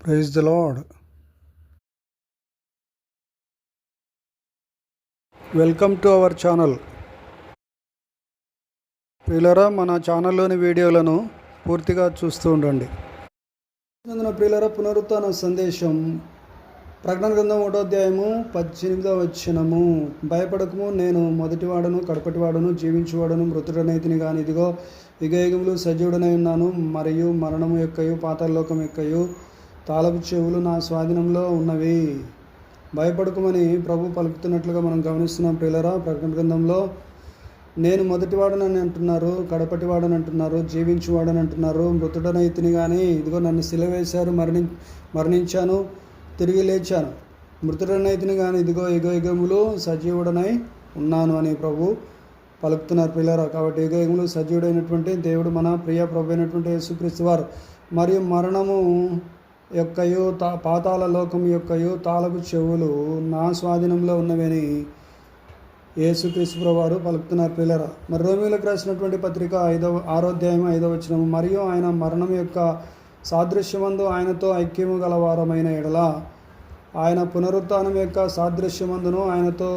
Praise the Lord welcome to our channel. ప్రియులరా మన ఛానల్లోని వీడియోలను పూర్తిగా చూస్తూ ఉండండి. అందున ప్రియులరా పునరుత్న సందేశం. ప్రకటన గ్రంథం ఒకటో అధ్యాయము పద్దెనిమిదో వచ్చినము భయపడకము నేను మొదటివాడను కడపటివాడను జీవించువాడను మృతుడనైతిని కానీ ఇదిగో యుగయుగములు సజీవుడనై ఉన్నాను మరియు మరణము యొక్కయు పాతాళలోకం యొక్కయు. తాళపు చెవులు నా స్వాధీనంలో ఉన్నవి. భయపడకమని ప్రభు పలుకుతున్నట్లుగా మనం గమనిస్తున్నాం ప్రియులరా. ప్రకటన గ్రంథంలో నేను మొదటివాడనని అంటున్నారు కడపటివాడని అంటున్నారు జీవించువాడని అంటున్నారు మృతుడనైతిని కానీ ఇదిగో నన్ను సిలవేశారు మరణి మరణించాను తిరిగి లేచాను. మృతుడనైతిని కానీ ఇదిగో యుగ యుగములు సజీవుడనై ఉన్నాను అని ప్రభు పలుకుతున్నారు పిల్లరా కాబట్టి యుగ యుగములు సజీవుడైనటువంటి దేవుడు మన ప్రియ ప్రభు అయినటువంటి యేసుక్రీస్తు వారు. మరియు మరణము యొక్కయు తా పాతాల లోకం యొక్కయు తాళపు చెవులు నా స్వాధీనంలో ఉన్నవని యేసుక్రీస్తు వారు పలుకుతున్నారు పిల్లరా. మరి రోమిలకు రాసినటువంటి పత్రిక ఐదవ ఆరోధ్యాయం ఐదవ వచనం మరియు ఆయన మరణం యొక్క సాదృశ్యమందు ఆయనతో ఐక్యము గలవారమైన ఎడల ఆయన పునరుత్నం యొక్క సాదృశ్యమందును ఆయనతో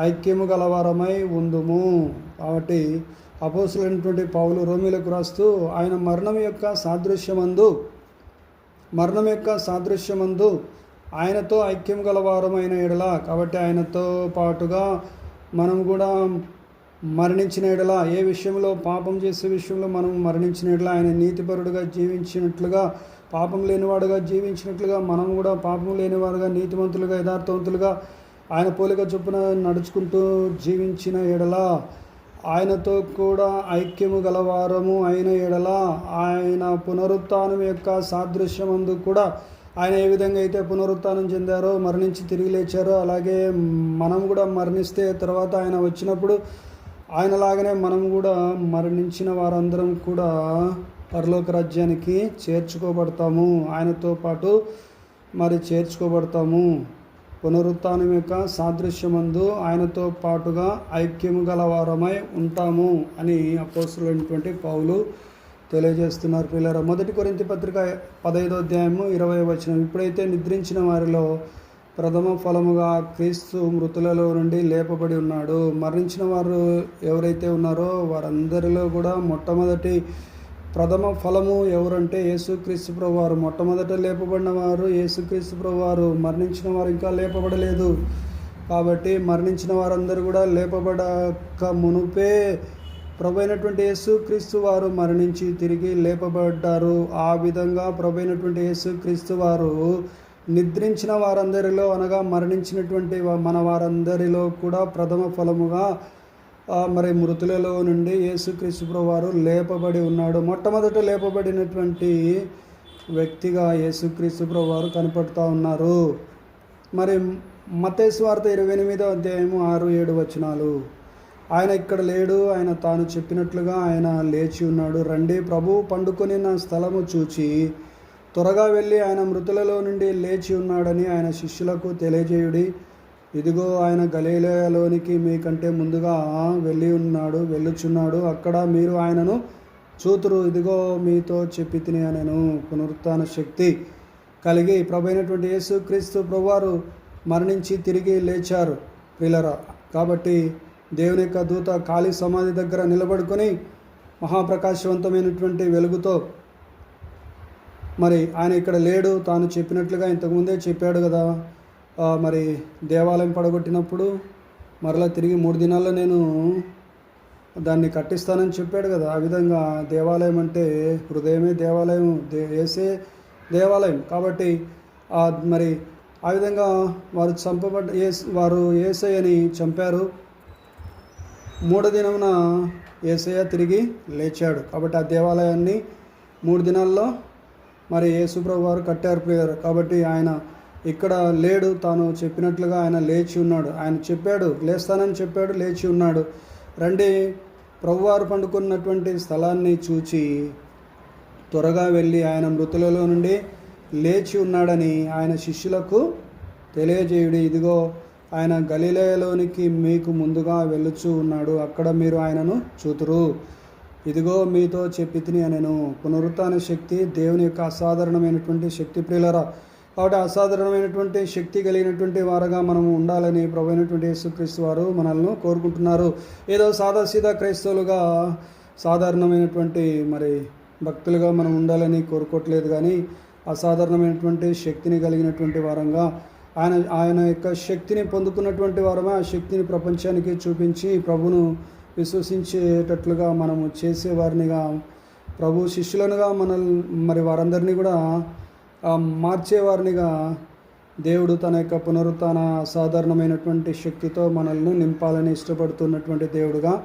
ఐక్యము గలవారమై ఉందుము. కాబట్టి అపోసులైనటువంటి పౌలు రోమిలకు రాస్తూ ఆయన మరణం యొక్క సాదృశ్యమందు మరణం యొక్క సాదృశ్యమందు ఆయనతో ఐక్యం గలవారమైన ఎడల. కాబట్టి ఆయనతో పాటుగా మనం కూడా మరణించిన ఎడల. ఏ విషయంలో? పాపం చేసే విషయంలో మనం మరణించిన ఎడల. ఆయన నీతిపరుడుగా జీవించినట్లుగా పాపం లేనివాడుగా జీవించినట్లుగా మనం కూడా పాపం లేనివాడుగా నీతివంతులుగా యథార్థవంతులుగా ఆయన పోలిక చొప్పున నడుచుకుంటూ జీవించిన ఎడల. ఆయనతో కూడా ఐక్యము గలవారము అయిన ఎడల ఆయన పునరుత్నం యొక్క సాదృశ్యమందు కూడా ఆయన ఏ విధంగా అయితే పునరుత్నం చెందారో మరణించి తిరిగి లేచారో అలాగే మనం కూడా మరణిస్తే తర్వాత ఆయన వచ్చినప్పుడు ఆయనలాగానే మనం కూడా మరణించిన వారందరం కూడా పరలోక రాజ్యానికి చేర్చుకోబడతాము. ఆయనతో పాటు మరి చేర్చుకోబడతాము. పునరుత్నం యొక్క సాదృశ్యమందు ఆయనతో పాటుగా ఐక్యము గల వారమై ఉంటాము అని అపోసులైనటువంటి పౌలు తెలియజేస్తున్నారు. పిల్లల మొదటి కొరింత పత్రిక పదహైదో అధ్యాయము ఇరవై వచనం. ఇప్పుడైతే నిద్రించిన వారిలో ప్రథమ ఫలముగా క్రీస్తు మృతులలో నుండి లేపబడి ఉన్నాడు. మరణించిన వారు ఎవరైతే ఉన్నారో వారందరిలో కూడా మొట్టమొదటి ప్రథమ ఫలము ఎవరంటే యేసుక్రీస్తు ప్రభువారు. మొట్టమొదట లేపబడిన వారు యేసుక్రీస్తు ప్రభువారు. మరణించిన వారు ఇంకా లేపబడలేదు. కాబట్టి మరణించిన వారందరూ కూడా లేపబడక మునుపే ప్రభు అయినటువంటి యేసుక్రీస్తు వారు మరణించి తిరిగి లేపబడ్డారు. ఆ విధంగా ప్రభు అయినటువంటి యేసుక్రీస్తు వారు నిద్రించిన వారందరిలో అనగా మరణించినటువంటి మన వారందరిలో కూడా ప్రథమ ఫలముగా మరి మృతులలో నుండి యేసుక్రీస్తు వారు లేపబడి ఉన్నాడు. మొట్టమొదట లేపబడినటువంటి వ్యక్తిగా యేసుక్రీస్తు వారు కనపడుతూ ఉన్నారు. మరి మతేశ్వార్త ఇరవై ఎనిమిదో అధ్యాయము ఆరు ఏడు వచనాలు. ఆయన ఇక్కడ లేడు ఆయన తాను చెప్పినట్లుగా ఆయన లేచి ఉన్నాడు. రండి ప్రభు పండుకొని నా స్థలము చూచి త్వరగా వెళ్ళి ఆయన మృతులలో నుండి లేచి ఉన్నాడని ఆయన శిష్యులకు తెలియజేయుడి. ఇదిగో ఆయన గలీలయలోనికి మీకంటే ముందుగా వెళ్ళి ఉన్నాడు వెళ్ళుచున్నాడు. అక్కడ మీరు ఆయనను చూతురు. ఇదిగో మీతో చెప్పి తిని నేను పునరుత్థాన శక్తి కలిగి ప్రభు అయినటువంటి యేసుక్రీస్తు ప్రభువారు మరణించి తిరిగి లేచారు పిల్లరా కాబట్టి దేవుని యొక్క దూత ఖాళీ సమాధి దగ్గర నిలబడుకొని మహాప్రకాశవంతమైనటువంటి వెలుగుతో మరి ఆయన ఇక్కడ లేడు. తాను చెప్పినట్లుగా ఇంతకుముందే చెప్పాడు కదా మరి దేవాలయం పడగొట్టినప్పుడు మరలా తిరిగి మూడు దినాల్లో నేను దాన్ని కట్టిస్తానని చెప్పాడు కదా. ఆ విధంగా దేవాలయం అంటే హృదయమే దేవాలయం దే వేసే దేవాలయం. కాబట్టి మరి ఆ విధంగా వారు చంపబడ్డ ఏ వారు ఏసయ్యని చంపారు. మూడో దినమున ఏసయ్య తిరిగి లేచాడు. కాబట్టి ఆ దేవాలయాన్ని మూడు దినాల్లో మరి యేసుప్రభు వారు కట్టారు ప్రేయర్ కాబట్టి ఆయన ఇక్కడ లేడు తాను చెప్పినట్లుగా ఆయన లేచి ఉన్నాడు. ఆయన చెప్పాడు లేస్తానని చెప్పాడు లేచి ఉన్నాడు. రండి ప్రభువారు పండుకున్నటువంటి స్థలాన్ని చూచి త్వరగా వెళ్ళి ఆయన మృతులలో నుండి లేచి ఉన్నాడని ఆయన శిష్యులకు తెలియజేయుడి. ఇదిగో ఆయన గలిలయలోనికి మీకు ముందుగా వెళ్ళుచూ ఉన్నాడు. అక్కడ మీరు ఆయనను చూతురు. ఇదిగో మీతో చెప్పి తిని నేను పునరుత్న శక్తి దేవుని యొక్క అసాధారణమైనటువంటి శక్తి ప్రియులరా కాబట్టి అసాధారణమైనటువంటి శక్తి కలిగినటువంటి వారుగా మనము ఉండాలని ప్రభు అయినటువంటి యేసుక్రీస్తు వారు మనల్ని కోరుకుంటున్నారు. ఏదో సాదాసీదా క్రైస్తవులుగా సాధారణమైనటువంటి మరి భక్తులుగా మనం ఉండాలని కోరుకోవట్లేదు కానీ అసాధారణమైనటువంటి శక్తిని కలిగినటువంటి వారంగా ఆయన ఆయన యొక్క శక్తిని పొందుకున్నటువంటి వారమే ఆ శక్తిని ప్రపంచానికి చూపించి ప్రభును విశ్వసించేటట్లుగా మనము చేసేవారినిగా ప్రభు శిష్యులనుగా మనల్ మరి వారందరినీ కూడా మార్చేవారినిగా దేవుడు తన యొక్క పునరుత్న సాధారణమైనటువంటి శక్తితో మనల్ని నింపాలని ఇష్టపడుతున్నటువంటి దేవుడుగా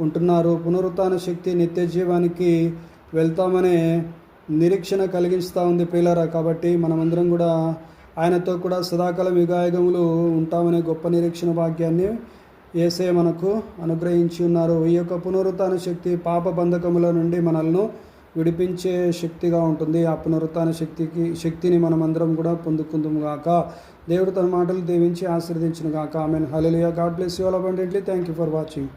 ఉంటున్నారు. పునరుత్న శక్తి నిత్య జీవానికి వెళ్తామనే నిరీక్షణ కలిగిస్తూ ఉంది పిల్లరా కాబట్టి మనమందరం కూడా ఆయనతో కూడా సదాకాలం యుగాయుగములు ఉంటామనే గొప్ప నిరీక్షణ భాగ్యాన్ని ఏసే మనకు అనుగ్రహించి ఉన్నారు. ఈ యొక్క పునరుత్న శక్తి పాప బంధకముల నుండి మనల్ని విడిపించే శక్తిగా ఉంటుంది. ఆ పునరుత్న శక్తికి శక్తిని మనమందరం కూడా పొందుకుందాం గాక. దేవుడు తన మాటలు దీవించి ఆశీర్వదించిన గాక. Amen. Hallelujah. God bless you all abundantly thank you for watching.